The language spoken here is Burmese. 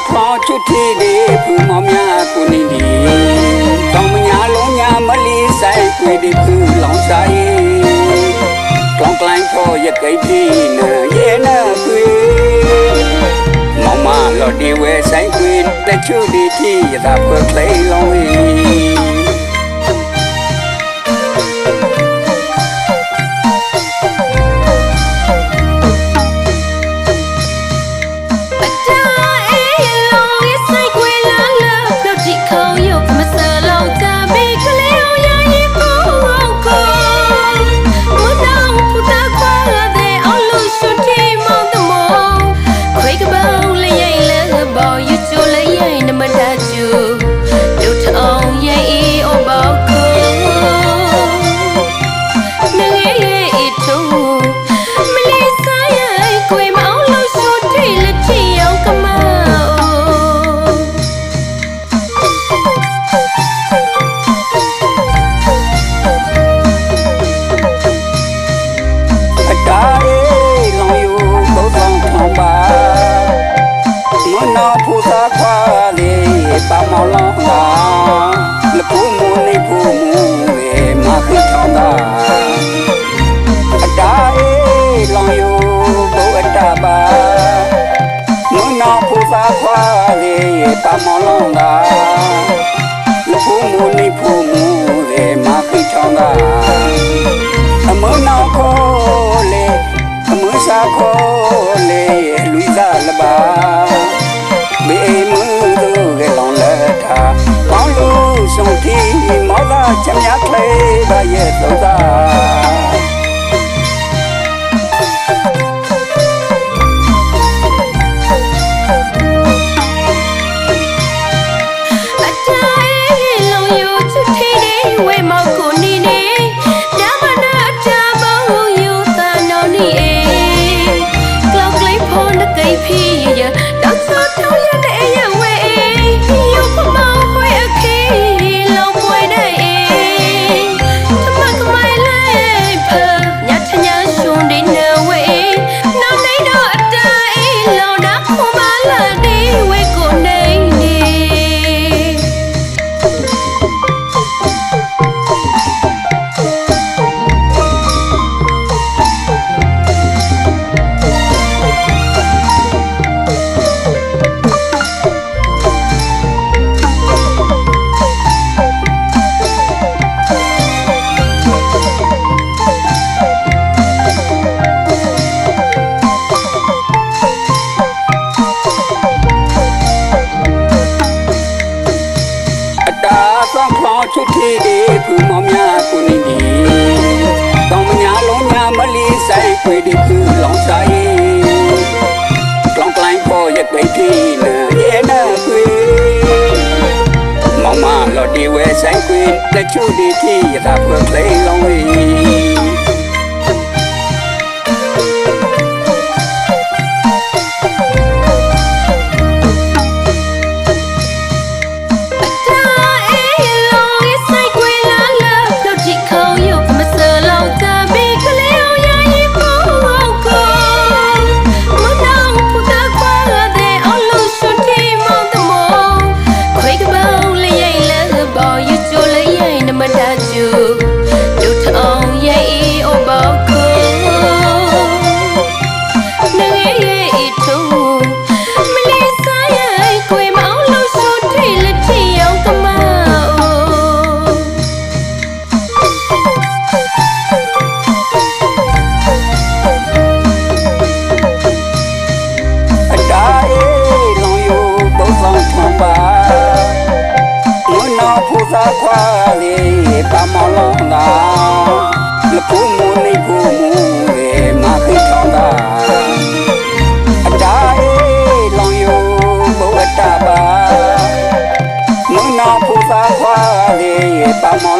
သောခေါင်ချွတ်ထီဒီဖူမောင်များကိုနေဒီကောင်းမညာလုံးညာမလီဆိုင်ခွေဒီဖူလောင်ဆိုင်ကောင်းကလိုင်းဖို့ရကိတ်ဒီနာရဲ့နာခွေမောင်မလော်ဒီဝဲဆိုင်ခွေလက်ချူဒီတီရတာဖွယ်ပြေလုံးဝေ သာခွာလေပါမောင်လောင်းလာလဖူမူနေဖူမူရေမခိထောင်းတာအတားအေးလောင်ယူဘုအတားပါမနောဖူသာခွာလေပါမောင်လောင်းလာလဖူမူနေဖူ မောသာချမြကလေးပါရဲ့သုံးသာအတားရဲ့လုံယိုချစ်ထိတဲ့ လိုင်းဖို့ရကိတ်တီနာရဲ့နာခွေမမလော်ဒီဝဲဆိုင်ခွေလက်ချူဒီတီရတာဖွယ်ပြေလုံးဝေး you. Come on.